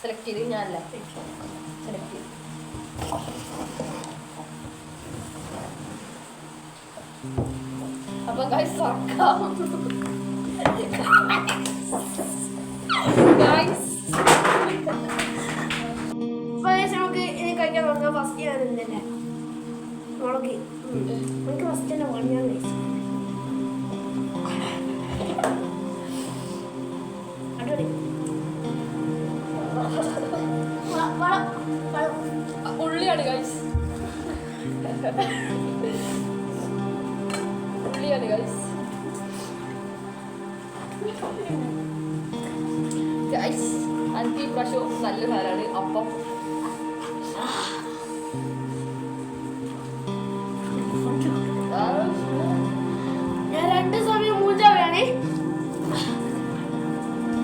Select ചെയ്ത് ഞാനല്ല select ചെയ്ത് അപ്പൊ ഗൈസ് സർക്കാം ഗൈസ് നമുക്ക് ഇനി കഴിക്കാൻ തുടങ്ങാം. ഫസ്റ്റ് ഞാൻ തന്നെ മുളക് നമുക്ക് ഫസ്റ്റ് തന്നെ വേണം ഞാൻ കഴിച്ചു ഉള്ളിയാണ് ഗൈസ് പുള്ളിയാണ് ഗൈസ് ഗൈസ് എനിക്ക് ഈ പ്രാവശ്യം നല്ല സാധനമാണ് അപ്പം. ഞാൻ രണ്ട് സമയം മൂഞ്ചാവുകയാണ്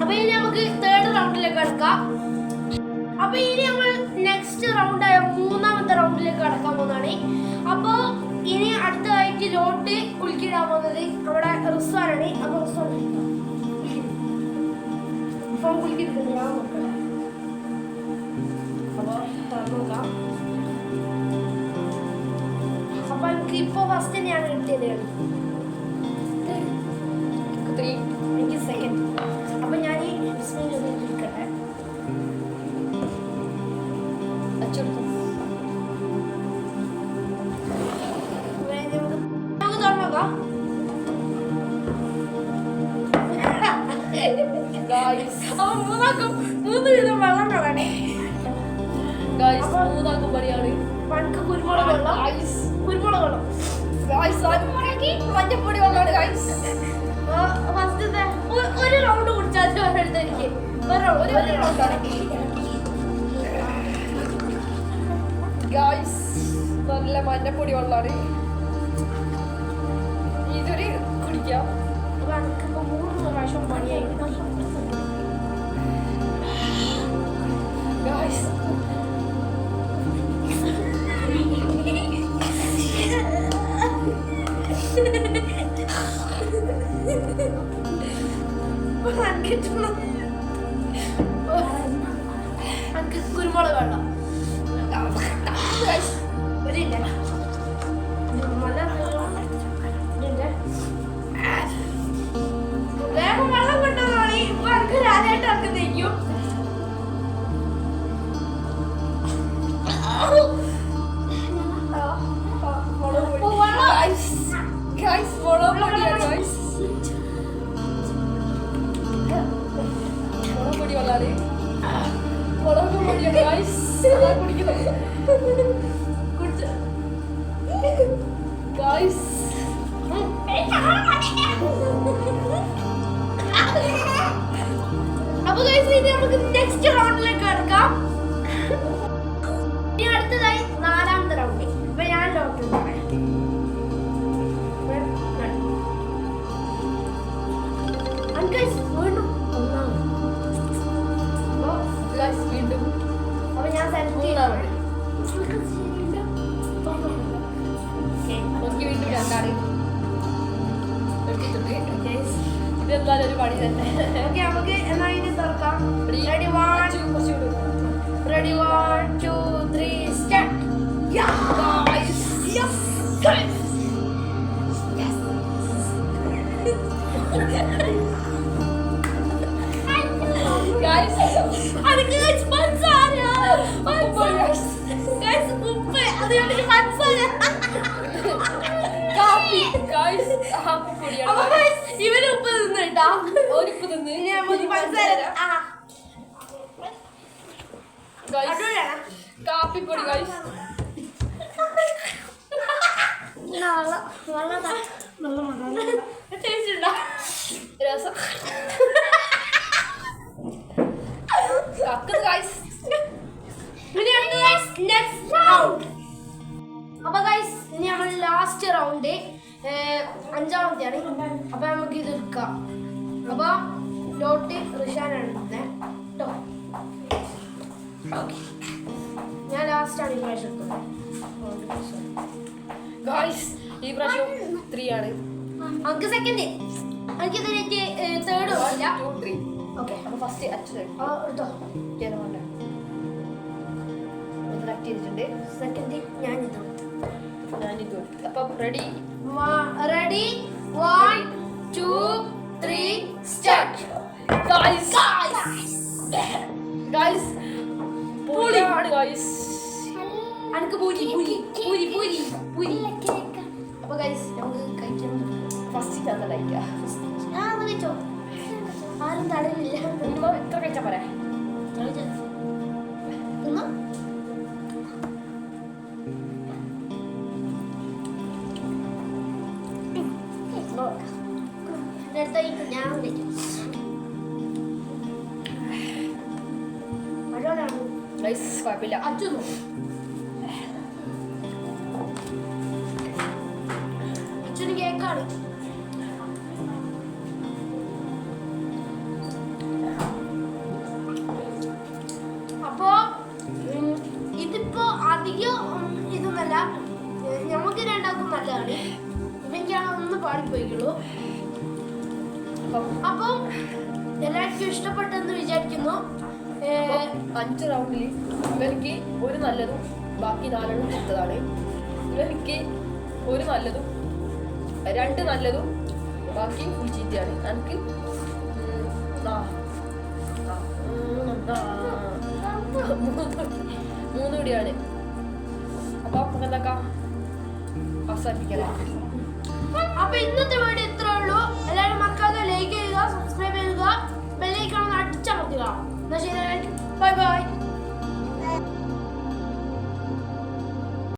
അപ്പൊ ഇനി നമുക്ക് തേർഡ് റൗണ്ടിലേക്ക് എടുക്കാം അപ്പൊ ഇനി കടക്കാൻ പോകുന്നതാണ്. അപ്പോ ഇനി അടുത്തതായിട്ട് ലോട്ട് കുളിക്കിടാൻ പോകുന്നത് നമ്മുടെ റിസ്വാനാണ്. അപ്പൊ റിസ്വാൻ ഫോൺ അപ്പൊ എനിക്ക് ഇപ്പൊ ഫസ്റ്റ് ഞാൻ കിട്ടിയത്. മൂന്നാക്കും മൂന്ന് വിധം വെള്ളം കളയണേ. ഗൈസ് മൂന്നാക്കുമ്പോഴാണ് പണക്ക് കുരുമുളക് വെള്ളം. ഗൈസ് കുരുമുളക് വെള്ളം. മഞ്ഞപ്പൊടി കൊണ്ടാണ് ഗൈസ് ഫസ്റ്റത്തെ ഒരു റൗണ്ട് കുടിച്ചാൽ ഒരെടുത്ത് എനിക്ക്. ഒരു round, ഒരു round. ഗൈസ് നല്ല മഞ്ഞപ്പൊടി വെള്ളമാണ്. കുടിക്കാം അപ്പൊ എനിക്കിപ്പോ മൂന്ന് പ്രാവശ്യം പണിയായി ഗൈസ് എനിക്ക് കുരുമുളക് വെള്ളം അപ്പൊ നമുക്ക് നെക്സ്റ്റ് റൗണ്ടിലേക്ക് കടക്കാം ഒരു പണി തന്നെ. Okay, നമുക്ക് എന്നാ ഇനി Ready? Ready one ready one two ഇവന് ഉപ്പ് തിന്നിട്ടാ? തിന്ന്. കാപ്പിപ്പൊടി ഗൈസ് നമുക്ക് ഇത് അപ്പൊ ലോട്ട് റിഷാനാണ് എടുക്കുന്നത് കേട്ടോ ഞാൻ ലാസ്റ്റ് ആണ് ഈ പ്രാവശ്യം എടുക്കുന്നത് ഗൈസ് ഈ പ്രാവശ്യം ത്രീ ആണ്. നമുക്ക് സെക്കൻഡ് എനിക്കിതിലേക്ക് തേർഡ് വന്നില്ല ടു ത്രീ ഓക്കെ അപ്പൊ ഫസ്റ്റ് അച്ഛൻ എടുത്തോ. കേരളമുണ്ട് കറക്റ്റ് ചെയ്തിട്ടുണ്ട്. സെക്കൻഡ് ഞാൻ ഞാനിത്. അപ്പോൾ ready ready one two three start. Guys guys പൊളിയാണ് ഗൈസ് അനക്ക് പൂരി പൂരി പൂരി പൂരി പൂരി അപ്പൊ ഗൈസ് നമുക്ക് കഴിക്കാൻ ഫസ്റ്റ് ഞാൻ കഴിക്കാം. ആരും തടയില്ല എത്ര കഴിച്ചാൽ പോരെ? അടുത്ത ഞാൻ ഗൈസ് കുഴപ്പമില്ല അച്ഛനോ അച്ഛന് കേക്കാണ് അപ്പം എല്ലാവർക്കും ഇഷ്ടപ്പെട്ടെന്ന് വിചാരിക്കുന്നു. അഞ്ച് റൗണ്ടിൽ ഇവർക്ക് ഒരു നല്ലതും ബാക്കി നാലെണ്ണം ചീത്തതാണ് ഇവർക്ക് ഒരു നല്ലതും രണ്ട് നല്ലതും ബാക്കി ഫുൾ ചീത്തയാണ്. എനിക്ക് മൂന്ന്, കൂടിയാണ്. അപ്പം എന്താക്കാം? അവസാനിപ്പിക്കാം. അപ്പൊ ഇന്നത്തെ വീഡിയോ ചെയ്യുക സബ്സ്ക്രൈബ് ചെയ്യുക ബെല്ലൈക്കണം അടിച്ചമർത്തുക എന്നാ ശരി ബൈ ബൈ